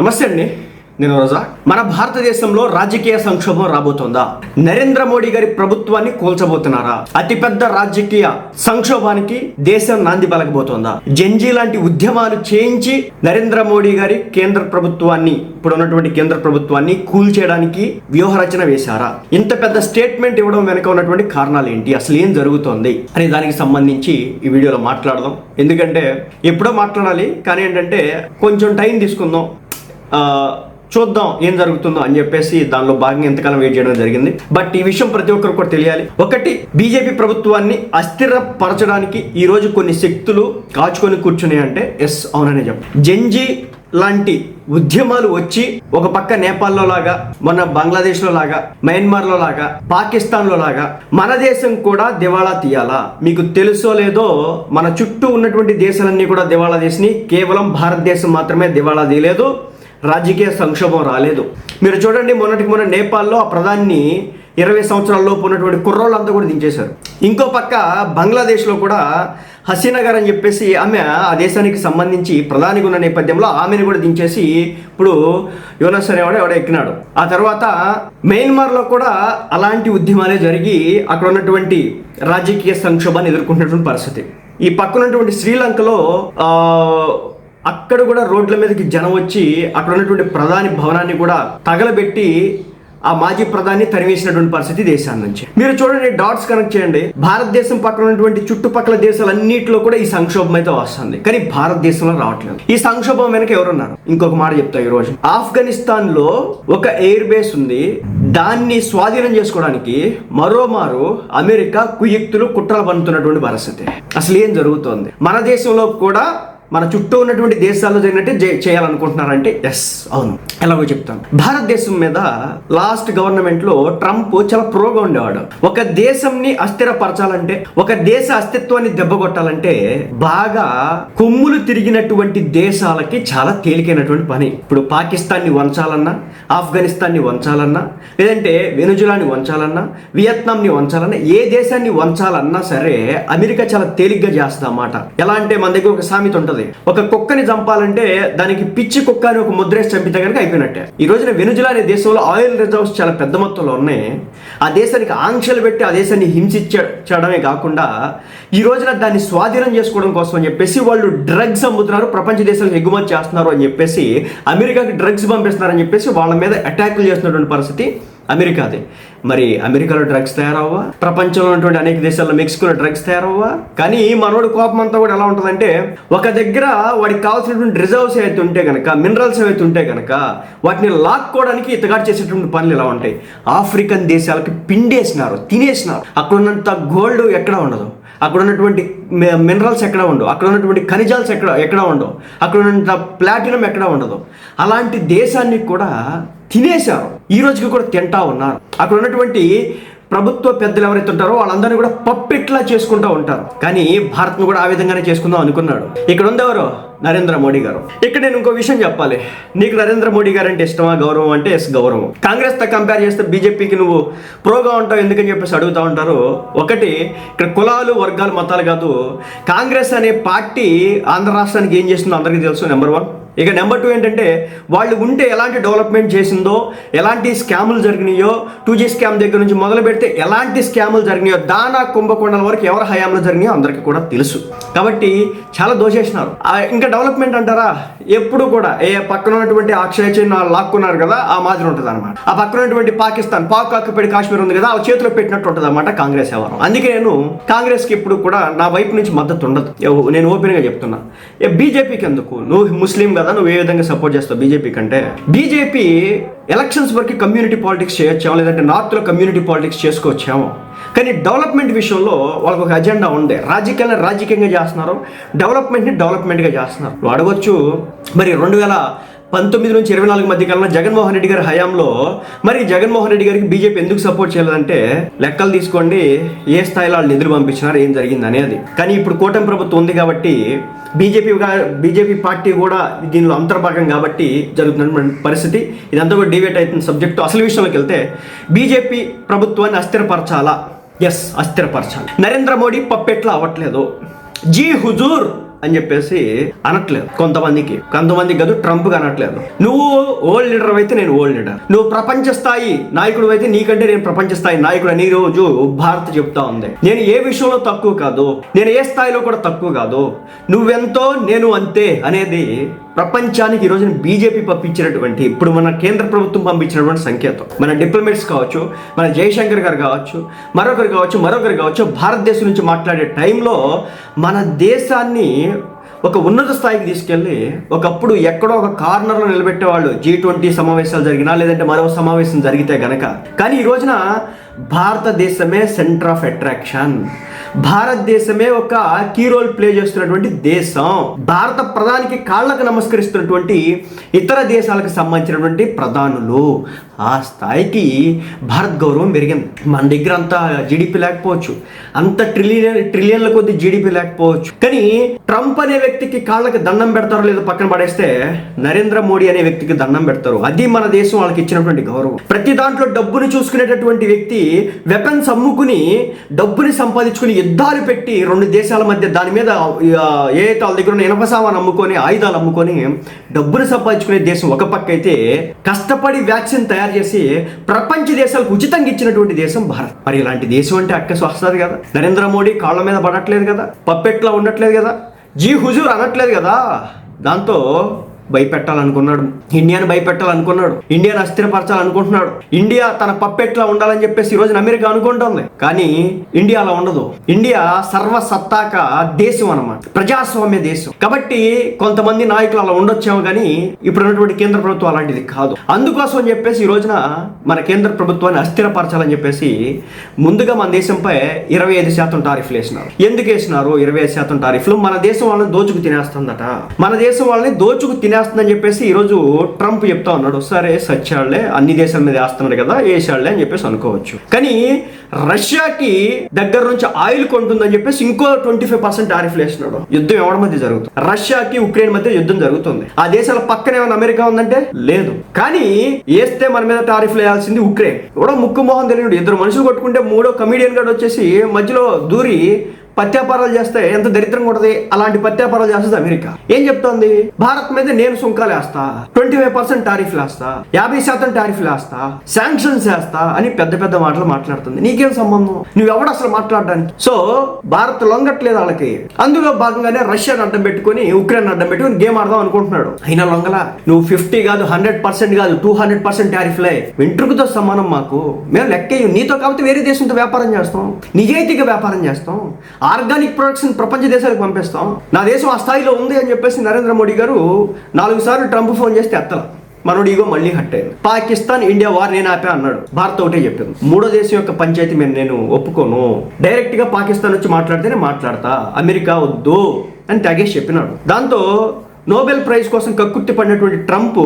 నమస్తే అండి. నేను రోజా. మన భారతదేశంలో రాజకీయ సంక్షోభం రాబోతోందా? నరేంద్ర మోడీ గారి ప్రభుత్వాన్ని కూల్చబోతున్నారా? అతిపెద్ద రాజకీయ సంక్షోభానికి దేశం నాంది పలకబోతోందా? జంజీ లాంటి ఉద్యమాలు చేయించి నరేంద్ర మోడీ గారి కేంద్ర ప్రభుత్వాన్ని ఇప్పుడు ఉన్నటువంటి కేంద్ర ప్రభుత్వాన్ని కూల్చేయడానికి వ్యూహరచన వేశారా? ఇంత పెద్ద స్టేట్మెంట్ ఇవ్వడం వెనుక ఉన్నటువంటి కారణాలు ఏంటి? అసలు ఏం జరుగుతోంది? అనే దానికి సంబంధించి ఈ వీడియోలో మాట్లాడదాం. ఎందుకంటే ఎప్పుడో మాట్లాడాలి కానీ ఏంటంటే కొంచెం టైం తీసుకుందాం. చూద్దాం ఏం జరుగుతుందో అని చెప్పేసి దానిలో భాగంగా ఎంతకాలం వెయిట్ చేయడం జరిగింది. బట్ ఈ విషయం ప్రతి ఒక్కరు కూడా తెలియాలి. ఒకటి బీజేపీ ప్రభుత్వాన్ని అస్థిరపరచడానికి ఈరోజు కొన్ని శక్తులు కాచుకొని కూర్చున్నాయి అంటే ఎస్ అవుననే చెప్ప. జంజీ లాంటి ఉద్యమాలు వచ్చి ఒక పక్క నేపాల్లో లాగా మన బంగ్లాదేశ్లో లాగా మయన్మార్లో లాగా పాకిస్తాన్లో లాగా మన దేశం కూడా దివాళా తీయాలా? మీకు తెలుసో లేదో మన చుట్టూ ఉన్నటువంటి దేశాలన్నీ కూడా దివాళా తీసినాయి. కేవలం భారతదేశం మాత్రమే దివాళా తీయలేదు. రాజకీయ సంక్షోభం రాలేదు. మీరు చూడండి మొన్నటికి మొన్న నేపాల్లో ఆ ప్రధాని ఇరవై సంవత్సరాల్లోపు ఉన్నటువంటి కుర్రోళ్ళంతా కూడా దించేశారు. ఇంకో పక్క బంగ్లాదేశ్లో కూడా హసీనా గారు అని చెప్పేసి ఆమె ఆ దేశానికి సంబంధించి ప్రధానిగా ఉన్న నేపథ్యంలో ఆమెను కూడా దించేసి ఇప్పుడు యోనస్ అనేవాడు ఎవడో ఎక్కినాడు. ఆ తర్వాత మయన్మార్లో కూడా అలాంటి ఉద్యమాలే జరిగి అక్కడ ఉన్నటువంటి రాజకీయ సంక్షోభాన్ని ఎదుర్కొంటున్నటువంటి పరిస్థితి. ఈ పక్కనటువంటి శ్రీలంకలో అక్కడ కూడా రోడ్ల మీదకి జనం వచ్చి అక్కడ ఉన్నటువంటి ప్రధాని భవనాన్ని కూడా తగలబెట్టి ఆ మాజీ ప్రధాని తరివేసినటువంటి పరిస్థితి దేశాన్ని నుంచి మీరు చూడండి డాట్స్ కనెక్ట్ చేయండి. భారతదేశం పక్కన ఉన్నటువంటి చుట్టుపక్కల దేశాలన్నింటిలో కూడా ఈ సంక్షోభం అయితే వస్తుంది. కానీ భారతదేశంలో రావట్లేదు. ఈ సంక్షోభం వెనక ఎవరున్నారు? ఇంకొక మాట చెప్తా ఈ రోజు ఆఫ్ఘనిస్తాన్లో ఒక ఎయిర్ బేస్ ఉంది. దాన్ని స్వాధీనం చేసుకోవడానికి మరోమారు అమెరికా కుయుక్తులు కుట్రలు పన్నుతున్నటువంటి పరిస్థితి. అసలు ఏం జరుగుతోంది? మన దేశంలో కూడా మన చుట్టూ ఉన్నటువంటి దేశాల్లో జరిగినట్టే చేయాలనుకుంటున్నారంటే ఎస్ అవును. ఎలాగో చెప్తాను. భారతదేశం మీద లాస్ట్ గవర్నమెంట్లో ట్రంప్ చాలా ప్రోగా ఉండేవాడు. ఒక దేశంని అస్థిరపరచాలంటే ఒక దేశ అస్తిత్వాన్ని దెబ్బకొట్టాలంటే బాగా కొమ్ములు తిరిగినటువంటి దేశాలకి చాలా తేలికైనటువంటి పని. ఇప్పుడు పాకిస్తాన్ని వంచాలన్నా ఆఫ్ఘనిస్తాన్ని వంచాలన్నా లేదంటే వెనుజులాని వంచాలన్నా వియత్నాంని వంచాలన్నా ఏ దేశాన్ని వంచాలన్నా సరే అమెరికా చాలా తేలిగ్గా చేస్తా అన్నమాట ఎలా అంటే మన దగ్గర ఒక సామెత ఉంటుంది. ఒక కుక్కని చంపాలంటే దానికి పిచ్చి కుక్క అని ఒక ముద్రేసి చంపితే కనుక అయిపోయినట్టే. ఈ రోజున వెనుజులా అనే దేశంలో ఆయిల్ రిజర్వ్స్ చాలా పెద్ద మొత్తంలో ఉన్నాయి. ఆ దేశానికి ఆంక్షలు పెట్టి ఆ దేశాన్ని హింసించడమే కాకుండా ఈ రోజున దాన్ని స్వాధీనం చేసుకోవడం కోసం అని చెప్పేసి వాళ్ళు డ్రగ్స్ అమ్ముతున్నారు ప్రపంచ దేశాలకు ఎగుమతి చేస్తున్నారు అని చెప్పేసి అమెరికాకి డ్రగ్స్ పంపిస్తున్నారని చెప్పేసి వాళ్ళ మీద అటాకులు చేస్తున్నటువంటి పరిస్థితి. అమెరికాదే. మరి అమెరికాలో డ్రగ్స్ తయారవ్వా ప్రపంచంలో ఉన్నటువంటి అనేక దేశాల్లో మెక్సికోలో డ్రగ్స్ తయారవ్వా కానీ మనోడి కోపం అంతా కూడా ఎలా ఉంటుందంటే ఒక దగ్గర వాడికి కావాల్సినటువంటి రిజర్వ్స్ ఏవైతే ఉంటే కనుక మినరల్స్ ఏవైతే ఉంటే కనుక వాటిని లాక్కోవడానికి ఇతగాడు చేసేటువంటి పనులు ఎలా ఉంటాయి? ఆఫ్రికన్ దేశాలకి పిండేసినారు తినేసినారు. అక్కడ ఉన్నంత గోల్డ్ ఎక్కడ ఉండదు? అక్కడ ఉన్నటువంటి మినరల్స్ ఎక్కడ ఉండవు. అక్కడ ఉన్నటువంటి ఖనిజాల్స్ ఎక్కడ ఎక్కడ ఉండవు. అక్కడ ఉన్న ప్లాటినం ఎక్కడ ఉండదు. అలాంటి దేశాన్ని కూడా తినేశారు. ఈ రోజుకి కూడా తింటా ఉన్నారు. అక్కడ ఉన్నటువంటి ప్రభుత్వ పెద్దలు ఎవరైతే ఉంటారో వాళ్ళందరినీ కూడా పప్పిట్లా చేసుకుంటూ ఉంటారు. కానీ భారత్ను కూడా ఆ విధంగానే చేసుకుందాం అనుకున్నాడు. ఇక్కడ ఉందెవరు నరేంద్ర మోడీ గారు. ఇక్కడ నేను ఇంకో విషయం చెప్పాలి. నీకు నరేంద్ర మోడీ గారు అంటే ఇష్టమా? గౌరవం అంటే ఎస్ గౌరవం. కాంగ్రెస్తో కంపేర్ చేస్తే బీజేపీకి నువ్వు ప్రోగా ఉంటావు ఎందుకని చెప్పేసి అడుగుతా ఉంటారు. ఒకటి ఇక్కడ కులాలు వర్గాలు మతాలు కాదు. కాంగ్రెస్ అనే పార్టీ ఆంధ్ర రాష్ట్రానికి ఏం చేస్తుందో అందరికీ తెలుసు నెంబర్ వన్ ఇక నెంబర్ టూ ఏంటంటే వాళ్ళు ఉంటే ఎలాంటి డెవలప్మెంట్ చేసిందో ఎలాంటి స్కాములు జరిగినాయో టూ జీ స్కామ్ దగ్గర నుంచి మొదలు పెడితే ఎలాంటి స్కాములు జరిగినాయో దానా కుంభకోణాల వరకు ఎవరి హయాంలో జరిగినాయో అందరికీ కూడా తెలుసు. కాబట్టి చాలా దోషేసినారు. ఇంకా డెవలప్మెంట్ అంటారా? ఎప్పుడు కూడా. ఏ పక్కన ఉన్నటువంటి అక్షయ చైన్ లాక్కున్నారు కదా ఆ మాదిరి ఉంటుంది అనమాట ఆ పక్కన ఉన్నటువంటి పాకిస్తాన్ పాక్ ఆక్యుపైడ్ కాశ్మీర్ ఉంది కదా ఆ చేతిలో పెట్టినట్టు ఉంటుంది అనమాట కాంగ్రెస్ వ్యవహారం. అందుకే నేను కాంగ్రెస్కి ఇప్పుడు కూడా నా వైపు నుంచి మద్దతు ఉండదు. నేను ఓపెన్గా చెప్తున్నా. బీజేపీకి ఎందుకు? నువ్వు ముస్లిం కదా నువ్వు ఏ విధంగా సపోర్ట్ చేస్తావు బీజేపీ కంటే? బీజేపీ ఎలక్షన్స్ వరకు కమ్యూనిటీ పాలిటిక్స్ చేయొచ్చాము లేదంటే నార్త్లో కమ్యూనిటీ పాలిటిక్స్ చేసుకోవచ్చాము. కానీ డెవలప్మెంట్ విషయంలో వాళ్ళకి ఒక అజెండా ఉండే. రాజకీయాలను రాజకీయంగా చేస్తున్నారు డెవలప్మెంట్ని డెవలప్మెంట్గా చేస్తున్నారు. నువ్వు అడగొచ్చు మరి రెండు వేల పంతొమ్మిది నుంచి ఇరవై నాలుగు మధ్య కాలంలో జగన్మోహన్ రెడ్డి గారి హయాంలో మరి జగన్మోహన్ రెడ్డి గారికి బీజేపీ ఎందుకు సపోర్ట్ చేయలేదంటే లెక్కలు తీసుకోండి ఏ స్థాయిలో వాళ్ళు నిధులు పంపించినారు ఏం జరిగింది అనేది. కానీ ఇప్పుడు కూటమి ప్రభుత్వం ఉంది కాబట్టి బీజేపీ బీజేపీ పార్టీ కూడా దీనిలో అంతర్భాగం కాబట్టి జరుగుతున్న పరిస్థితి. ఇదంతా కూడా డివేట్ అవుతున్న సబ్జెక్టు అసలు విషయంలోకి వెళ్తే బీజేపీ ప్రభుత్వాన్ని అస్థిరపరచాలా? ఎస్ అస్థిరపరచాలి. నరేంద్ర మోడీ పప్పెట్లా అవ్వట్లేదు. జీ హుజూర్ అని చెప్పేసి అనట్లేదు కొంతమందికి. కొంతమందికి కాదు ట్రంప్ అనట్లేదు. నువ్వు ఓల్డ్ లీడర్ అయితే నేను ఓల్డ్ లీడర్. నువ్వు ప్రపంచ స్థాయి నాయకుడు అయితే నీకంటే నేను ప్రపంచ స్థాయి నాయకుడు అని ఈ రోజు భారత్ చెప్తా ఉంది. నేను ఏ విషయంలో తక్కువ కాదు నేను ఏ స్థాయిలో కూడా తక్కువ కాదు నువ్వెంతో నేను అంతే అనేది ప్రపంచానికి ఈ రోజున బీజేపీ పంపించినటువంటి ఇప్పుడు మన కేంద్ర ప్రభుత్వం పంపించినటువంటి సంకేతం. మన డిప్లొమేట్స్ కావచ్చు మన జయశంకర్ గారు కావచ్చు మరొకరు కావచ్చు మరొకరు కావచ్చు భారతదేశం నుంచి మాట్లాడే టైంలో మన దేశాన్ని ఒక ఉన్నత స్థాయికి తీసుకెళ్ళి ఒకప్పుడు ఎక్కడో ఒక కార్నర్లో నిలబెట్టేవాళ్ళు. జీ ట్వంటీ సమావేశాలు జరిగినా లేదంటే మరో సమావేశం జరిగితే గనక. కానీ ఈ రోజున భారతదేశమే సెంటర్ ఆఫ్ అట్రాక్షన్ భారతదేశమే ఒక కీ రోల్ ప్లే చేస్తున్నటువంటి దేశం. భారత ప్రధానికి కాళ్ళకు నమస్కరిస్తున్నటువంటి ఇతర దేశాలకు సంబంధించినటువంటి ప్రధానులు. ఆ స్థాయికి భారత్ గౌరవం పెరిగింది. మన దగ్గర అంత జీడిపి లేకపోవచ్చు అంత ట్రిలియన్ ట్రిలియన్ల కొద్ది జీడిపి లేకపోవచ్చు. కానీ ట్రంప్ అనే వ్యక్తికి కాళ్ళకి దండం పెడతారో లేదో పక్కన పడేస్తే నరేంద్ర మోడీ అనే వ్యక్తికి దండం పెడతారు. అది మన దేశం వాళ్ళకి ఇచ్చినటువంటి గౌరవం. ప్రతి దాంట్లో డబ్బును చూసుకునేటటువంటి వ్యక్తి వెపన్స్ అమ్ముకుని డబ్బుని సంపాదించుకుని యుద్ధాలు పెట్టి రెండు దేశాల మధ్య దాని మీద ఏ వాళ్ళ దగ్గర ఉన్న ఇనప సామాన్ అమ్ముకొని ఆయుధాలు అమ్ముకొని డబ్బును సంపాదించుకునే దేశం ఒక పక్క అయితే కష్టపడి వ్యాక్సిన్ తయారు చేసి ప్రపంచ దేశాలకు ఉచితంగా ఇచ్చినటువంటి దేశం భారత్. మరి ఇలాంటి దేశం అంటే అక్కసు వస్తుంది కదా. నరేంద్ర మోడీ కాళ్ళ మీద పడట్లేదు కదా. పప్పెట్లా ఉండట్లేదు కదా. జీ హుజూర్ అనట్లేదు కదా. దాంతో భయపెట్టాలనుకున్నాడు. ఇండియాను భయపెట్టాలనుకున్నాడు. ఇండియాను అస్థిరపరచాలనుకుంటున్నాడు. ఇండియా తన పప్పెట్లా ఉండాలని చెప్పేసి ఈ రోజున అమెరికా అనుకుంటుంది. కానీ ఇండియా అలా ఉండదు. ఇండియా సర్వసత్తాక దేశం అన్నమాట. ప్రజాస్వామ్య దేశం. కాబట్టి కొంతమంది నాయకులు అలా ఉండొచ్చేమో కానీ ఇప్పుడు ఉన్నటువంటి కేంద్ర ప్రభుత్వం అలాంటిది కాదు. అందుకోసం అని చెప్పేసి ఈ రోజున మన కేంద్ర ప్రభుత్వాన్ని అస్థిరపరచాలని చెప్పేసి ముందుగా మన దేశంపై ఇరవై ఐదు శాతం టారిఫ్లు వేసినారు. ఎందుకు వేసినారు? ఇరవై ఐదు శాతం టారిఫ్లు మన దేశం వాళ్ళని దోచుకు తినేస్తుందట. మన దేశం వాళ్ళని దోచుకు తినే తినేస్తుందని చెప్పేసి ఈరోజు ట్రంప్ చెప్తా ఉన్నాడు. సరే సచ్చాళ్ళే అన్ని దేశాల మీద వేస్తున్నాడు కదా వేసాళ్ళే అని చెప్పేసి అనుకోవచ్చు. కానీ రష్యాకి దగ్గర నుంచి ఆయిల్ కొంటుందని చెప్పేసి ఇంకో ట్వంటీ ఫైవ్ పర్సెంట్ టారిఫ్లు వేసినాడు యుద్ధం ఎవరి మధ్య జరుగుతుంది? రష్యాకి ఉక్రెయిన్ మధ్య యుద్ధం జరుగుతుంది. ఆ దేశాల పక్కన ఏమైనా అమెరికా ఉందంటే లేదు. కానీ వేస్తే మన మీద టారిఫ్లు వేయాల్సింది ఉక్రెయిన్. కూడా ముక్కు మోహన్ తెలియడు ఇద్దరు మనుషులు కొట్టుకుంటే మూడో కమిడియన్ గాడు వచ్చేసి మధ్యలో దూరి పత్యాపారాలు చేస్తే ఎంత దరిద్రంగా ఉంటుంది? అలాంటి పత్యాపారాలు చేస్తుంది అమెరికా. ఏం చెప్తోంది? భారత్ మీద నేను సుంకాలు వేస్తా. ట్వంటీ ఫైవ్ పర్సెంట్ టారిఫ్లు వేస్తా. యాభై శాతం టారిఫ్లు వేస్తా. శాంక్షన్స్ వేస్తా అని పెద్ద పెద్ద మాటలు మాట్లాడుతుంది. నీకేం సంబంధం? నువ్వెవడు అసలు మాట్లాడడానికి? సో భారత్ లొంగట్లేదు వాళ్ళకి అందులో భాగంగానే రష్యాని అడ్డం పెట్టుకొని ఉక్రెయిన్ అడ్డం పెట్టుకొని గేమ్ ఆడదాం అనుకుంటున్నాడు. అయినా లొంగలా? నువ్వు ఫిఫ్టీ కాదు హండ్రెడ్ పర్సెంట్ కాదు టూ హండ్రెడ్ పర్సెంట్ టారిఫ్లే. వెంట్రుకతో సమానం మాకు. మేము లెక్కేయం. నీతో కాబట్టి వేరే దేశంతో వ్యాపారం చేస్తాం. నిజాయితీగా వ్యాపారం చేస్తాం. ఆర్గానిక్ ప్రొడక్ట్స్ని ప్రపంచ దేశాలకు పంపిస్తాం. నా దేశం ఆ స్థాయిలో ఉంది అని చెప్పేసి నరేంద్ర మోడీ గారు నాలుగు సార్లు ట్రంప్ ఫోన్ చేస్తే ఎత్తల మనోడు ఇగో మళ్ళీ హట్ అయింది. పాకిస్తాన్ ఇండియా వార్ నేను ఆపే అన్నాడు. భారత్ ఒకటే చెప్పింది. మూడో దేశం యొక్క పంచాయతీ మేము నేను ఒప్పుకోను. డైరెక్ట్గా పాకిస్తాన్ వచ్చి మాట్లాడితేనే మాట్లాడతా. అమెరికా వద్దు అని తెగేసి చెప్పినాడు. దాంతో నోబెల్ ప్రైజ్ కోసం కక్కుర్తి పడినటువంటి ట్రంప్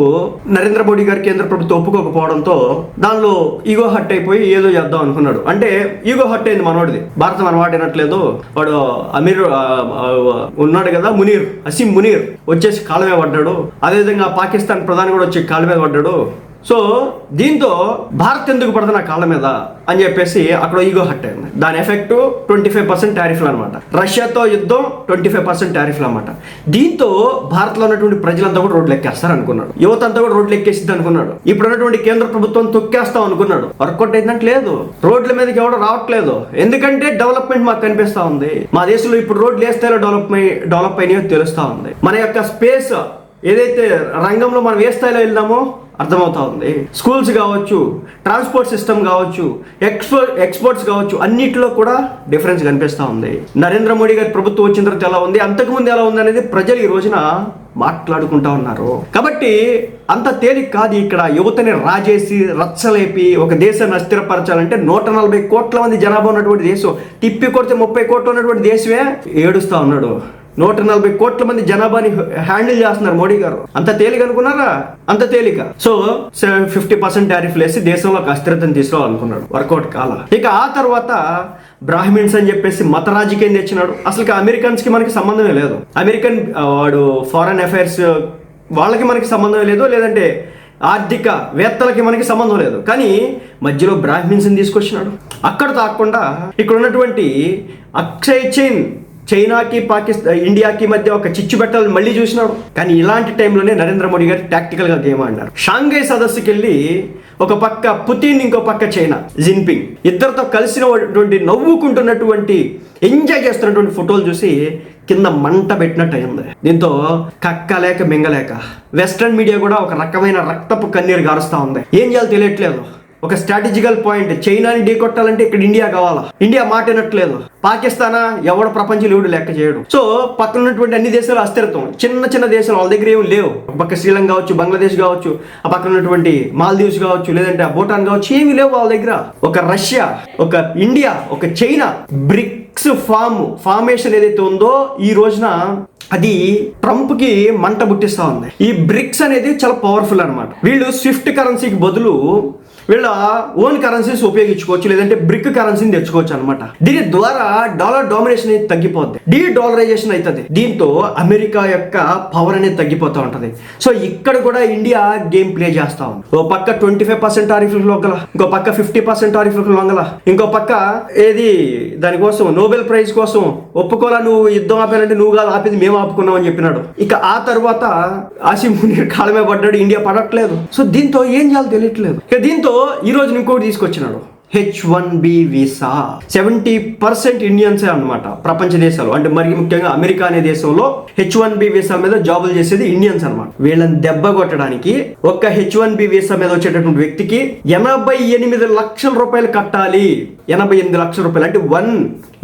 నరేంద్ర మోడీ గారి కేంద్ర ప్రభుత్వం ఒప్పుకోకపోవడంతో దానిలో ఈగో హట్ అయిపోయి ఏదో చేద్దాం అనుకున్నాడు. అంటే ఈగో హట్ అయింది మనోడిది. భారతం అనమాట వినట్లేదు వాడు అమీర్ ఉన్నాడు కదా మునీర్ అసీం మునీర్ వచ్చేసి కాళ్ళ మీద పడ్డాడు. అదేవిధంగా పాకిస్తాన్ ప్రధాని కూడా వచ్చి కాళ్ళ మీద పడ్డాడు. సో దీంతో భారత్ ఎందుకు పడుతుంది నా కాళ్ళ మీద అని చెప్పేసి అక్కడ ఈగో హట్ అయింది. దాని ఎఫెక్ట్ ట్వంటీ ఫైవ్ పర్సెంట్ టారిఫ్లు అనమాట రష్యాతో యుద్ధం ట్వంటీ ఫైవ్ పర్సెంట్ టారిఫ్లు అనమాట దీంతో భారత్లో ఉన్నటువంటి ప్రజలంతా కూడా రోడ్లు ఎక్కేస్తారు అనుకున్నాడు. యువత అంతా కూడా రోడ్లు ఎక్కేసింది అనుకున్నాడు. ఇప్పుడు ఉన్నటువంటి కేంద్ర ప్రభుత్వం తొక్కేస్తాం అనుకున్నాడు. వర్కౌట్ అయిందంటే లేదు. రోడ్ల మీదకి ఎవడో రావట్లేదు. ఎందుకంటే డెవలప్మెంట్ మాకు కనిపిస్తా ఉంది. మా దేశంలో ఇప్పుడు రోడ్లు వేస్తే డెవలప్ డెవలప్ అయినాయో తెలుస్తా ఉంది. మన యొక్క స్పేస్ ఏదైతే రంగంలో మనం ఏ స్థాయిలో వెళ్దామో అర్థమవుతా ఉంది. స్కూల్స్ కావచ్చు ట్రాన్స్పోర్ట్ సిస్టమ్ కావచ్చు ఎక్స్పో ఎక్స్పోర్ట్స్ కావచ్చు అన్నిటిలో కూడా డిఫరెన్స్ కనిపిస్తూ ఉంది. నరేంద్ర మోడీ గారి ప్రభుత్వం వచ్చిన తర్వాత ఎలా ఉంది? అంతకుముందు ఎలా ఉంది అనేది ప్రజలు ఈ రోజున మాట్లాడుకుంటా ఉన్నారు. కాబట్టి అంత తేలిక కాదు ఇక్కడ. యువతని రాజేసి రచ్చలేపి ఒక దేశాన్ని అస్థిరపరచాలంటే నూట నలభై కోట్ల మంది జనాభా ఉన్నటువంటి దేశం. తిప్పి కొడితే ముప్పై కోట్లు ఉన్నటువంటి దేశమే ఏడుస్తూ ఉన్నాడు. నూట నలభై కోట్ల మంది జనాభాని హ్యాండిల్ చేస్తున్నారు మోడీ గారు. అంత తేలిక అనుకున్నారా? అంత తేలిక. సో ఫిఫ్టీ పర్సెంట్ టారిఫ్ వేసి దేశంలో ఒక అస్థిరతను తీసుకోవాలనుకున్నాడు వర్కౌట్ కాల. ఇక ఆ తర్వాత బ్రాహ్మిన్స్ అని చెప్పేసి మత రాజకీయం తెచ్చినాడు. అసలు అమెరికన్స్కి మనకి సంబంధమే లేదు. అమెరికన్ వాడు ఫారెన్ అఫైర్స్ వాళ్ళకి మనకి సంబంధం లేదు లేదంటే ఆర్థిక వేత్తలకి మనకి సంబంధం లేదు. కానీ మధ్యలో బ్రాహ్మిన్స్ని తీసుకొచ్చినాడు. అక్కడ తాకుండా ఇక్కడ ఉన్నటువంటి అక్షయ్ చైన్ చైనాకి పాకిస్తాన్ ఇండియాకి మధ్య ఒక చిచ్చు పెట్టాలని మళ్ళీ చూసినాడు. కానీ ఇలాంటి టైంలోనే నరేంద్ర మోడీ గారు టాక్టికల్గా గేమ్ ఆడినారు. షాంఘై సదస్సుకి వెళ్ళి ఒక పక్క పుతిన్ ఇంకో పక్క చైనా జిన్పింగ్. ఇద్దరితో కలిసినటువంటి నవ్వుకుంటున్నటువంటి ఎంజాయ్ చేస్తున్నటువంటి ఫోటోలు చూసి కింద మంట పెట్టినట్టు అయింది. దీంతో కక్కలేక మింగలేక వెస్ట్రన్ మీడియా కూడా ఒక రకమైన రక్తపు కన్నీరు గారుస్తా ఉంది. ఏం చేయాలో తెలియట్లేదు. ఒక స్ట్రాటజికల్ పాయింట్ చైనాని ఢీ కొట్టాలంటే ఇక్కడ ఇండియా కావాలా? ఇండియా మాట వినట్లేదు పాకిస్తానా? ఎవడ ప్రపంచంలో ఎవడు లెక్క చేయడు. సో పక్కన ఉన్నటువంటి అన్ని దేశాలు అస్థిరత్వం. చిన్న చిన్న దేశాలు వాళ్ళ దగ్గర ఏమి లేవు. ఒక పక్క శ్రీలంక కావచ్చు బంగ్లాదేశ్ కావచ్చు ఆ పక్కన ఉన్నటువంటి మాల్దీవ్స్ కావచ్చు లేదంటే ఆ భూటాన్ కావచ్చు ఏమి లేవు వాళ్ళ దగ్గర. ఒక రష్యా ఒక ఇండియా ఒక చైనా బ్రిక్స్ ఫామ్ ఫార్మేషన్ ఏదైతే ఉందో ఈ రోజున అది ట్రంప్కి మంట పుట్టిస్తా ఉంది. ఈ బ్రిక్స్ అనేది చాలా పవర్ఫుల్ అన్నమాట. వీళ్ళు స్విఫ్ట్ కరెన్సీకి బదులు వీళ్ళ ఓన్ కరెన్సీస్ ఉపయోగించుకోవచ్చు లేదంటే బ్రిక్ కరెన్సీని తెచ్చుకోవచ్చు అనమాట దీని ద్వారా డాలర్ డామినేషన్ అనేది తగ్గిపోద్ది. డీ డాలరైజేషన్ అవుతుంది దీంతో అమెరికా యొక్క పవర్ అనేది తగ్గిపోతూ ఉంటది. సో ఇక్కడ కూడా ఇండియా గేమ్ ప్లే చేస్తా ఉంది. ఓ పక్క ట్వంటీ ఫైవ్ పర్సెంట్ టారిఫ్లకు లొంగల ఇంకో పక్క ఫిఫ్టీ పర్సెంట్ టారిఫ్లకు లొంగల ఇంకో పక్క ఏది దానికోసం నోబెల్ ప్రైజ్ కోసం ఒప్పుకోలా నువ్వు యుద్ధం ఆపానంటే నువ్వు కాదు ఆపేది మేము ఆపుకున్నాం అని చెప్పినాడు. ఇక ఆ తర్వాత ఆసిఫ్ మునీర్ కాలమే పడ్డాడు ఇండియా పడట్లేదు. సో దీంతో ఏం చేయాలో తెలియట్లేదు. ఇక దీంతో ఈ రోజు ఇంకోటి తీసుకొచ్చినాడు. H one B visa seventy percent ఇండియన్సే అన్నమాట ప్రపంచ దేశాలు. అంటే మరి ముఖ్యంగా అమెరికా అనే దేశంలో హెచ్ వన్ బి వీసా మీద జాబులు చేసేది ఇండియన్స్ అన్నమాట. వీళ్ళని దెబ్బ కొట్టడానికి ఒక్క హెచ్ వన్ బి వీసా మీద వచ్చేటటువంటి వ్యక్తికి ఎనభై ఎనిమిది లక్షల రూపాయలు కట్టాలి. ఎనభై ఎనిమిది లక్షల రూపాయలు. అంటే వన్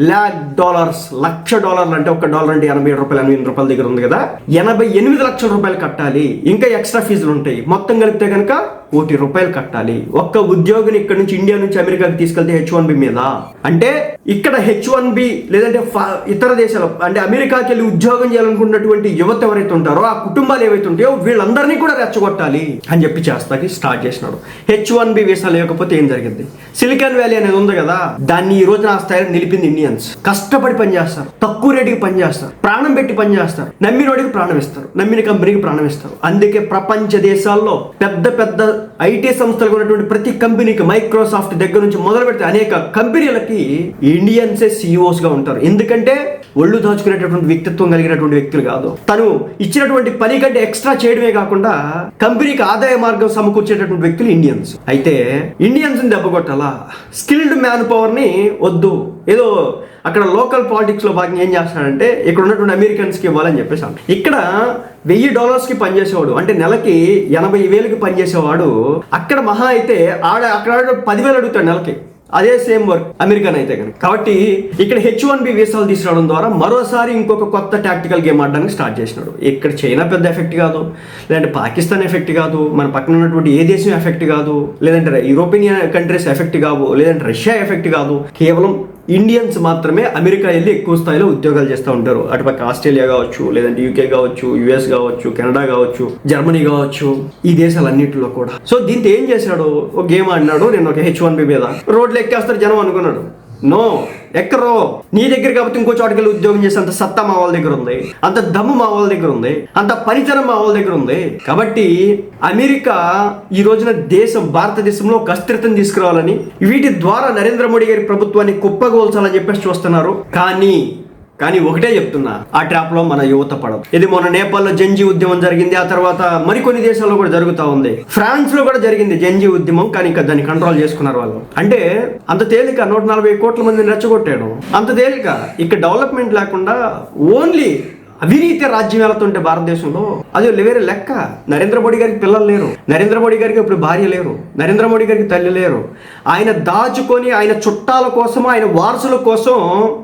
ల్యాక్ డాలర్స్ లక్ష డాలర్లు అంటే ఒక డాలర్ అంటే ఎనభై ఏడు రూపాయలు ఎనభై ఎనిమిది రూపాయల దగ్గర ఉంది కదా. ఎనభై ఎనిమిది లక్షల రూపాయలు కట్టాలి. ఇంకా ఎక్స్ట్రా ఫీజులు ఉంటాయి. మొత్తం కలిపితే కనుక కోటి రూపాయలు కట్టాలి. ఒక్క ఉద్యోగిని ఇక్కడ నుంచి ఇండియా నుంచి అమెరికాకి తీసుకెళ్తే హెచ్ వన్ బి మీద? అంటే ఇక్కడ హెచ్ వన్ బి లేదంటే ఇతర దేశాలు అంటే అమెరికాకి వెళ్ళి ఉద్యోగం చేయాలనుకున్నటువంటి యువత ఎవరైతే ఉంటారో ఆ కుటుంబాలు ఏవైతే ఉంటాయో వీళ్ళందరినీ కూడా రెచ్చగొట్టాలి అని చెప్పి చేస్తాకి స్టార్ట్ చేసినాడు. హెచ్ వన్ బి వీసా లేకపోతే ఏం జరిగింది? సిలికాన్ వ్యాలీ అనేది ఉంది కదా. దాన్ని ఈ రోజున ఆ స్థాయిలో నిలిపింది ఇండియన్స్ కష్టపడి పనిచేస్తారు. తక్కువ రేటుకి పనిచేస్తారు. ప్రాణం పెట్టి పనిచేస్తారు. నమ్మినోడికి ప్రాణం ఇస్తారు. నమ్మిన కంపెనీకి ప్రాణం ఇస్తారు. అందుకే ప్రపంచ దేశాల్లో పెద్ద పెద్ద ఐటీ సంస్థలు ఉన్నటువంటి ప్రతి కంపెనీకి మైక్రోసాఫ్ట్ దగ్గర నుంచి మొదలు పెడితే అనేక కంపెనీలకి ఇండియన్సే సిఇఓస్గా ఉంటారు. ఎందుకంటే ఒళ్ళు దాచుకునేటటువంటి వ్యక్తిత్వం కలిగినటువంటి వ్యక్తులు కాదు. తను ఇచ్చినటువంటి పని కంటే ఎక్స్ట్రా చేయడమే కాకుండా కంపెనీకి ఆదాయ మార్గం సమకూర్చేటటువంటి వ్యక్తులు ఇండియన్స్. అయితే ఇండియన్స్ దెబ్బ కొట్టాలా? స్కిల్డ్ మ్యాన్ పవర్ని వద్దు. ఏదో అక్కడ లోకల్ పాలిటిక్స్లో భాగంగా ఏం చేస్తాడంటే ఇక్కడ ఉన్నటువంటి అమెరికన్స్కి ఇవ్వాలని చెప్పేసి అన్నాడు. ఇక్కడ వెయ్యి డాలర్స్కి పనిచేసేవాడు అంటే నెలకి ఎనభై వేలకి పనిచేసేవాడు అక్కడ మహా అయితే ఆడ అక్కడ ఆడ పదివేలు అడుగుతాడు నెలకి. అదే సేమ్ వర్క్ అమెరికన్ అయితే కనుక. కాబట్టి ఇక్కడ హెచ్ వన్ బి వీసాలు తీసుకురావడం ద్వారా మరోసారి ఇంకొక కొత్త టాక్టికల్ గేమ్ ఆడడానికి స్టార్ట్ చేసినాడు. ఇక్కడ చైనా పెద్ద ఎఫెక్ట్ కాదు లేదంటే పాకిస్తాన్ ఎఫెక్ట్ కాదు మన పక్కన ఉన్నటువంటి ఏ దేశం ఎఫెక్ట్ కాదు లేదంటే యూరోపియన్ కంట్రీస్ ఎఫెక్ట్ కావు లేదంటే రష్యా ఎఫెక్ట్ కాదు కేవలం ఇండియన్స్ మాత్రమే అమెరికా వెళ్ళి ఎక్కువ స్థాయిలో ఉద్యోగాలు చేస్తూ ఉంటారు. అటుపక్క ఆస్ట్రేలియా కావచ్చు లేదంటే యూకే కావచ్చు యుఎస్ కావచ్చు కెనడా కావచ్చు జర్మనీ కావచ్చు ఈ దేశాలన్నింటిలో కూడా. సో దీంతో ఏం చేశాడు? ఒక గేమ్ ఆడినాడు నేను ఒక హెచ్ వన్ బి మీద. రోడ్లు ఎక్కేస్తారు జనం అనుకున్నాడు. నో ఎక్కరో నీ దగ్గర కాబట్టి ఇంకో చోటుకి వెళ్ళి ఉద్యోగం చేసే అంత సత్తా మా వాళ్ళ దగ్గర ఉంది అంత దమ్ము మా వాళ్ళ దగ్గర ఉంది అంత పనితనం మా వాళ్ళ దగ్గర ఉంది. కాబట్టి అమెరికా ఈ రోజున దేశం భారతదేశంలో ఒక అస్థిరతను తీసుకురావాలని వీటి ద్వారా నరేంద్ర మోడీ గారి ప్రభుత్వాన్ని కుప్పగోల్చాలని చెప్పేసి చూస్తున్నారు. కానీ కానీ ఒకటే చెప్తున్నా ఆ ట్రాప్లో మన యువత పడదు. ఇది మొన్న నేపాల్లో జంజీ ఉద్యమం జరిగింది ఆ తర్వాత మరికొన్ని దేశాల్లో కూడా జరుగుతూ ఉంది. ఫ్రాన్స్లో కూడా జరిగింది జంజీ ఉద్యమం కానీ ఇంకా దాన్ని కంట్రోల్ చేసుకున్నారు వాళ్ళు. అంటే అంత తేలిక నూట నలభై కోట్ల మందిని రెచ్చగొట్టాడు. అంత తేలిక. ఇక్కడ డెవలప్మెంట్ లేకుండా ఓన్లీ అవినీతి రాజ్యం వెళ్తుంటే భారతదేశంలో అది వేరే లెక్క. నరేంద్ర మోడీ గారికి పిల్లలు లేరు. నరేంద్ర మోడీ గారికి ఇప్పుడు భార్య లేరు. నరేంద్ర మోడీ గారికి తల్లి లేరు. ఆయన దాచుకొని ఆయన చుట్టాల కోసం ఆయన వారసుల కోసం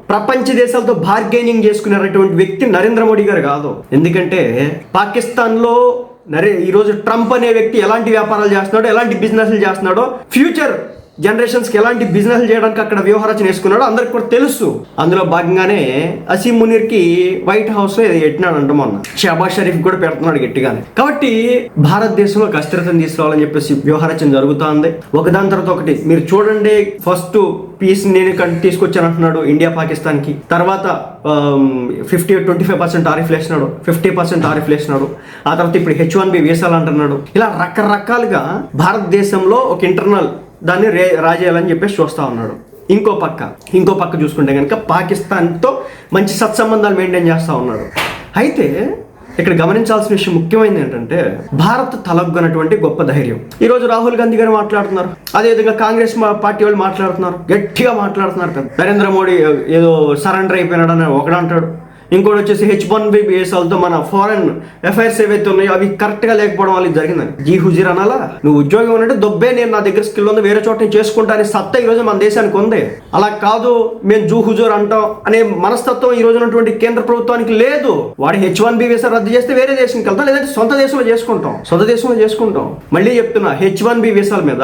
ప్రపంచ దేశాలతో బార్గెనింగ్ చేసుకునేటువంటి వ్యక్తి నరేంద్ర మోడీ గారు కాదు. ఎందుకంటే పాకిస్తాన్లో నరే ఈరోజు ట్రంప్ అనే వ్యక్తి ఎలాంటి వ్యాపారాలు చేస్తున్నాడో ఎలాంటి బిజినెస్లు చేస్తున్నాడో ఫ్యూచర్ జనరేషన్స్కి ఎలాంటి బిజినెస్ చేయడానికి అక్కడ వ్యూహరచన వేసుకున్నాడో అందరికి కూడా తెలుసు. అందులో భాగంగానే అసీం మునీర్కి వైట్ హౌస్లో ఎట్టినాడు అంట మొన్న. షబాజ్ షరీఫ్ కూడా పెడుతున్నాడు గట్టిగానే. కాబట్టి భారతదేశంలో అస్థిరతను తీసుకురావాలని చెప్పేసి వ్యూహరచన జరుగుతోంది. ఒకదాని తర్వాత ఒకటి మీరు చూడండి ఫస్ట్ పీస్ నేను తీసుకొచ్చాను అంటున్నాడు ఇండియా పాకిస్తాన్కి తర్వాత fifty twenty five percent tariff వేసినాడు ఫిఫ్టీ పర్సెంట్ టారిఫ్ వేసినాడు ఆ తర్వాత ఇప్పుడు హెచ్ వన్ బి వీసాలు అంటున్నాడు. ఇలా రకరకాలుగా భారతదేశంలో ఒక ఇంటర్నల్ దాన్ని రే రాజేయాలని చెప్పేసి చూస్తూ ఉన్నాడు. ఇంకో పక్క. ఇంకో పక్క చూసుకుంటే కనుక పాకిస్తాన్తో మంచి సత్సంబంధాలు మెయింటైన్ చేస్తూ ఉన్నాడు. అయితే ఇక్కడ గమనించాల్సిన విషయం ముఖ్యమైనది ఏంటంటే భారత్ తలగ్గనటువంటి గొప్ప ధైర్యం. ఈ రోజు రాహుల్ గాంధీ గారు మాట్లాడుతున్నారు. అదేవిధంగా కాంగ్రెస్ పార్టీ వాళ్ళు మాట్లాడుతున్నారు. గట్టిగా మాట్లాడుతున్నారు. నరేంద్ర మోడీ ఏదో సరెండర్ అయిపోయినాడని ఒకడు అంటాడు. ఇంకోటి వచ్చేసి హెచ్ వన్ బి బిఎస్ఎల్తో మన ఫారెన్ ఎఫ్ఐఆర్స్ ఏవైతే ఉన్నాయో అవి కరెక్ట్గా లేకపోవడం వల్ల ఇది జరిగిందని జీ హుజీర్ అనాలా? నువ్వు ఉద్యోగం ఉన్నట్టు దొబ్బే నేను నా దగ్గర స్కిల్ ఉంది వేరే చోట నేను చేసుకుంటాను సత్తా ఈ రోజు మన దేశానికి ఉంది. అలా కాదు మేము జూ హుజూర్ అంటాం అనే మనస్తత్వం ఈ రోజు ఉన్నటువంటి కేంద్ర ప్రభుత్వానికి లేదు. వాడు హెచ్ వన్ బి వీసా రద్దు చేస్తే వేరే దేశానికి వెళ్తాం లేదంటే సొంత దేశంలో చేసుకుంటాం. సొంత దేశంలో చేసుకుంటాం. మళ్ళీ చెప్తున్నా హెచ్ వన్ బి వీసాల మీద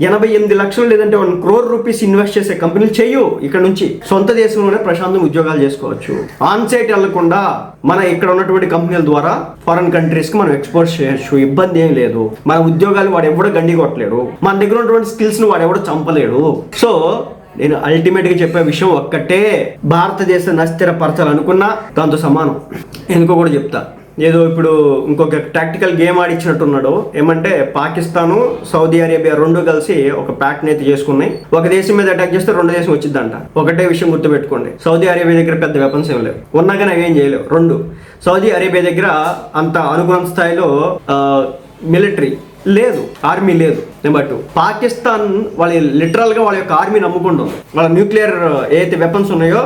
ఎనభై ఎనిమిది లక్షలు లేదంటే వన్ క్రోర్ రూపీస్ ఇన్వెస్ట్ చేసే కంపెనీలు చేయు. ఇక్కడ నుంచి సొంత దేశంలోనే ప్రశాంతం ఉద్యోగాలు చేసుకోవచ్చు. ఆన్ సైట్ వెళ్ళకుండా మన ఇక్కడ ఉన్నటువంటి కంపెనీల ద్వారా ఫారెన్ కంట్రీస్కి మనం ఎక్స్పోర్ట్ చేయొచ్చు. ఇబ్బంది ఏం లేదు. మన ఉద్యోగాలు వాడు ఎవడో గండి కొట్టలేడు. మన దగ్గర ఉన్నటువంటి స్కిల్స్ను వాడు ఎవడో చంపలేడు. సో నేను అల్టిమేట్గా చెప్పే విషయం ఒక్కటే. భారతదేశాన్ని అస్థిరపరచాలనుకున్నా దాంతో సమానం. ఎందుకో కూడా చెప్తా. ఏదో ఇప్పుడు ఇంకొక టాక్టికల్ గేమ్ ఆడిచ్చినట్టున్నాడు. ఏమంటే పాకిస్తాను సౌదీ అరేబియా రెండు కలిసి ఒక ప్యాక్ట్ అయితే చేసుకున్నాయి. ఒక దేశం మీద అటాక్ చేస్తే రెండు దేశం వచ్చిందంట. ఒకటే విషయం గుర్తుపెట్టుకోండి. సౌదీ అరేబియా దగ్గర పెద్ద వెపన్స్ ఏం లేవు. ఉన్నా కానీ అవి ఏం చేయలేవు. రెండు సౌదీ అరేబియా దగ్గర అంత అనుగుణ స్థాయిలో మిలిటరీ లేదు. ఆర్మీ లేదు. నెంబర్ టూ పాకిస్తాన్ వాళ్ళ లిటరల్గా వాళ్ళ యొక్క ఆర్మీ నమ్ముకుంటుంది. వాళ్ళ న్యూక్లియర్ ఏదైతే వెపన్స్ ఉన్నాయో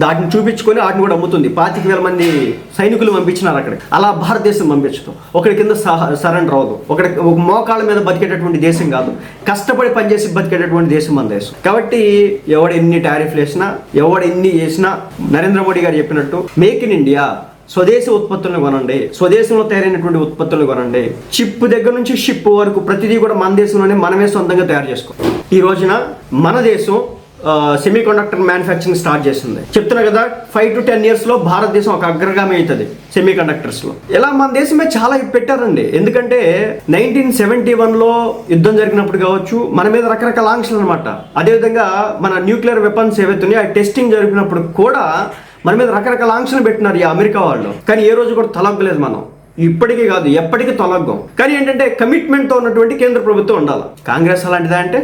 దాటిని చూపించుకొని వాటిని కూడా అమ్ముతుంది. పాతిక వేల మంది సైనికులు పంపించినారు అక్కడ. అలా భారతదేశం పంపించడం ఒకరి కింద సరెండర్ అవ్వదు ఒకటి ఒక మోకాళ్ళ మీద బతికేటటువంటి దేశం కాదు. కష్టపడి పనిచేసి బతికేటటువంటి దేశం మన దేశం. కాబట్టి ఎవడు ఎన్ని టారిఫ్లు వేసినా ఎవడు ఎన్ని చేసినా నరేంద్ర మోడీ గారు చెప్పినట్టు మేక్ ఇన్ ఇండియా స్వదేశీ ఉత్పత్తులను కొనండి. స్వదేశంలో తయారైనటువంటి ఉత్పత్తులను కొనండి. చిప్ దగ్గర నుంచి షిప్ వరకు ప్రతిదీ కూడా మన దేశంలోనే మనమే సొంతంగా తయారు చేసుకో ఈ రోజున మన దేశం సెమీ కండక్టర్ మ్యానుఫ్యాక్చరింగ్ స్టార్ట్ చేసింది. చెప్తున్నా కదా ఫైవ్ టు టెన్ ఇయర్స్లో భారతదేశం ఒక అగ్రగామి అవుతుంది సెమీ కండక్టర్స్లో. ఇలా మన దేశమే చాలా పెట్టారండి. ఎందుకంటే నైన్టీన్ సెవెంటీ వన్లో యుద్ధం జరిగినప్పుడు కావచ్చు మన మీద రకరకాల ఆంక్షలు అనమాట అదేవిధంగా మన న్యూక్లియర్ వెపన్స్ ఏవైతే ఉన్నాయో ఆ టెస్టింగ్ జరిపినప్పుడు కూడా మన మీద రకరకాల ఆంక్షలు పెట్టినారు ఈ అమెరికా వాళ్ళు. కానీ ఏ రోజు కూడా తలగ్గలేదు మనం. ఇప్పటికీ కాదు ఎప్పటికీ తొలగ్గం. కానీ ఏంటంటే కమిట్మెంట్తో ఉన్నటువంటి కేంద్ర ప్రభుత్వం ఉండాలి. కాంగ్రెస్ అలాంటిదా అంటే?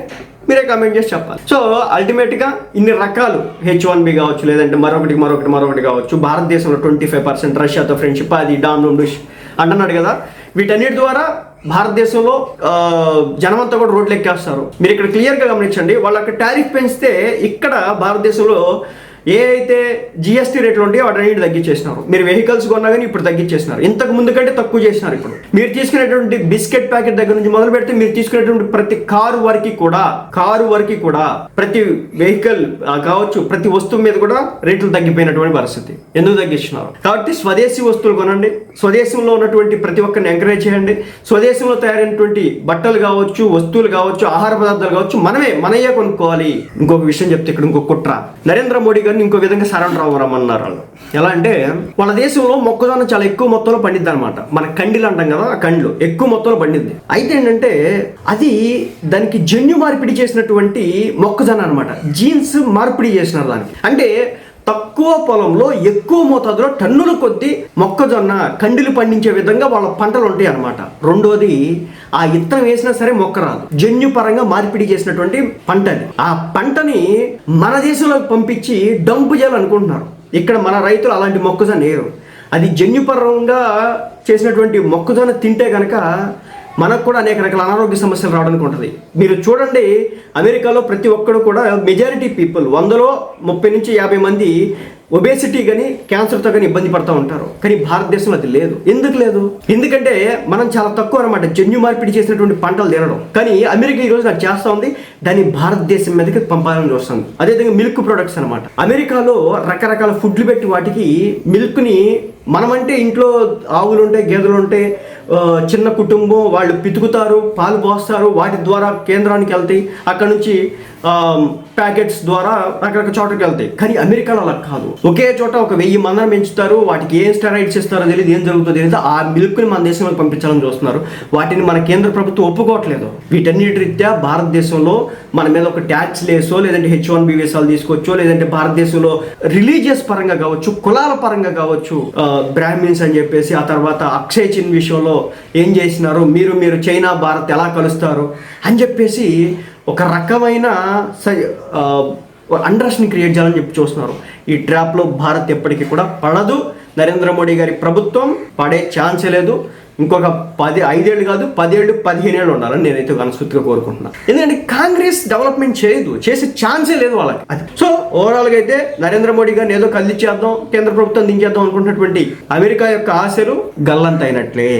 మీరే కామెంట్ చేసి చెప్పాలి. సో అల్టిమేట్గా ఇన్ని రకాలు హెచ్ వన్ బి కావచ్చు లేదంటే మరొకటి మరొకటి మరొకటి కావచ్చు భారతదేశంలో ట్వంటీ ఫైవ్ పర్సెంట్ రష్యాతో ఫ్రెండ్షిప్ అది డామ్ డుష్ అంటున్నాడు కదా. వీటన్నిటి ద్వారా భారతదేశంలో జనమంతా కూడా రోడ్లు ఎక్కేస్తారు. మీరు ఇక్కడ క్లియర్గా గమనించండి వాళ్ళు అక్కడ టారిఫ్ పెంచితే ఇక్కడ భారతదేశంలో ఏ అయితే జిఎస్టీ రేట్లు ఉంటాయో వాటన్నిటి తగ్గించేసినారు. మీరు వెహికల్స్ కొన్నా కానీ ఇప్పుడు తగ్గించేసినారు. ఇంతకు ముందు కంటే తక్కువ చేసినారు ఇప్పుడు. మీరు తీసుకునేటువంటి బిస్కెట్ ప్యాకెట్ దగ్గర నుంచి మొదలు పెడితే మీరు తీసుకునేటువంటి ప్రతి కారు వరకు కూడా కారు వరకు కూడా ప్రతి వెహికల్ కావచ్చు ప్రతి వస్తువు మీద కూడా రేట్లు తగ్గిపోయినటువంటి పరిస్థితి. ఎందుకు తగ్గించినారు? కాబట్టి స్వదేశీ వస్తువులు కొనండి. స్వదేశంలో ఉన్నటువంటి ప్రతి ఒక్కరిని ఎంకరేజ్ చేయండి. స్వదేశంలో తయారైనటువంటి బట్టలు కావచ్చు వస్తువులు కావచ్చు ఆహార పదార్థాలు కావచ్చు మనమే మనయే కొనుక్కోవాలి. ఇంకొక విషయం చెప్తే ఇక్కడ ఇంకొక కుట్ర. నరేంద్ర మోడీ గారిని ఇంకో విధంగా సరెండర్ అవ్వరమ్మన్నారు వాళ్ళు ఎలా అంటే వాళ్ళ దేశంలో మొక్కజొన్న చాలా ఎక్కువ మొత్తంలో పండిద్ది అనమాట మన కండిలు అంటాం కదా ఆ కండ్లు ఎక్కువ మొత్తంలో పండిద్ది. అయితే ఏంటంటే అది దానికి జన్యు మార్పిడి చేసినటువంటి మొక్కజొన్న అనమాట జీన్స్ మార్పిడి చేసినారు దానికి. అంటే తక్కువ పొలంలో ఎక్కువ మోతాదులో టన్నుల కొద్దీ మొక్కజొన్న కండిలు పండించే విధంగా వాళ్ళ పంటలు ఉంటాయి అనమాట రెండోది ఆ ఇత్తనం వేసినా సరే మొక్క రాదు. జన్యుపరంగా మార్పిడి చేసినటువంటి పంట అది. ఆ పంటని మన దేశంలోకి పంపించి డంపు చేయాలనుకుంటున్నారు. ఇక్కడ మన రైతులు అలాంటి మొక్కజొన్న వేయరు. అది జన్యుపరంగా చేసినటువంటి మొక్కజొన్న తింటే కనుక మనకు కూడా అనేక రకాల అనారోగ్య సమస్యలు రావడానికి ఉంటుంది. మీరు చూడండి అమెరికాలో ప్రతి ఒక్కరు కూడా మెజారిటీ పీపుల్ వందలో ముప్పై నుంచి యాభై మంది ఒబేసిటీ కానీ క్యాన్సర్తో కానీ ఇబ్బంది పడుతూ ఉంటారు. కానీ భారతదేశంలో అది లేదు. ఎందుకు లేదు? ఎందుకంటే మనం చాలా తక్కువ అనమాట జన్యు మార్పిడి చేసినటువంటి పంటలు తినడం. కానీ అమెరికా ఈ రోజు అది చేస్తూ ఉంది. దాన్ని భారతదేశం మీదకి పంపాలని చూస్తుంది. అదేవిధంగా మిల్క్ ప్రొడక్ట్స్ అనమాట అమెరికాలో రకరకాల ఫుడ్లు పెట్టి వాటికి మిల్క్ని మనమంటే ఇంట్లో ఆవులు ఉంటాయి గేదెలు ఉంటాయి చిన్న కుటుంబం వాళ్ళు పితుకుతారు పాలు పోస్తారు వాటి ద్వారా కేంద్రానికి వెళ్తాయి. అక్కడ నుంచి ప్యాకెట్స్ ద్వారా రకరకాల చోటకి వెళ్తాయి. కానీ అమెరికాలో అలా కాదు. ఒకే చోట ఒక వెయ్యి మందం పెంచుతారు. వాటికి ఏం స్టెరాయిడ్స్ ఇస్తారో తెలియదు ఏం జరుగుతుందో తెలియదు ఆ మిల్క్ని మన దేశంలోకి పంపించాలని చూస్తున్నారు. వాటిని మన కేంద్ర ప్రభుత్వం ఒప్పుకోవట్లేదు. వీటన్నిటి రీత్యా భారతదేశంలో మన మీద ఒక ట్యాక్స్ లేసో లేదంటే హెచ్ వన్ బి వీసాలు తీసుకోవచ్చో లేదంటే భారతదేశంలో రిలీజియస్ పరంగా కావచ్చు కులాల పరంగా కావచ్చు బ్రాహ్మిన్స్ అని చెప్పేసి ఆ తర్వాత అక్షయ్ చిన్ విషయంలో ఏం చేసినారు? మీరు మీరు చైనా భారత్ ఎలా కలుస్తారు? అని చెప్పేసి ఒక రకమైన అండ్రస్ని క్రియేట్ చేయాలని చెప్పి చూస్తున్నారు. ఈ ట్రాప్లో భారత్ ఎప్పటికీ కూడా పడదు. నరేంద్ర మోడీ గారి ప్రభుత్వం పడే ఛాన్సే లేదు. ఇంకొక పది ఐదేళ్ళు కాదు పదేళ్ళు పదిహేను ఏళ్ళు ఉండాలని నేనైతే మనస్ఫూర్తిగా కోరుకుంటున్నాను ఎందుకంటే కాంగ్రెస్ డెవలప్మెంట్ చేయదు. చేసే ఛాన్సే లేదు వాళ్ళకి. అది సో ఓవరాల్గా అయితే నరేంద్ర మోడీ గారిని ఏదో కదిలిచ్చేద్దాం కేంద్ర ప్రభుత్వం దించేద్దాం అనుకుంటున్నటువంటి అమెరికా యొక్క ఆశలు గల్లంతైనట్లే.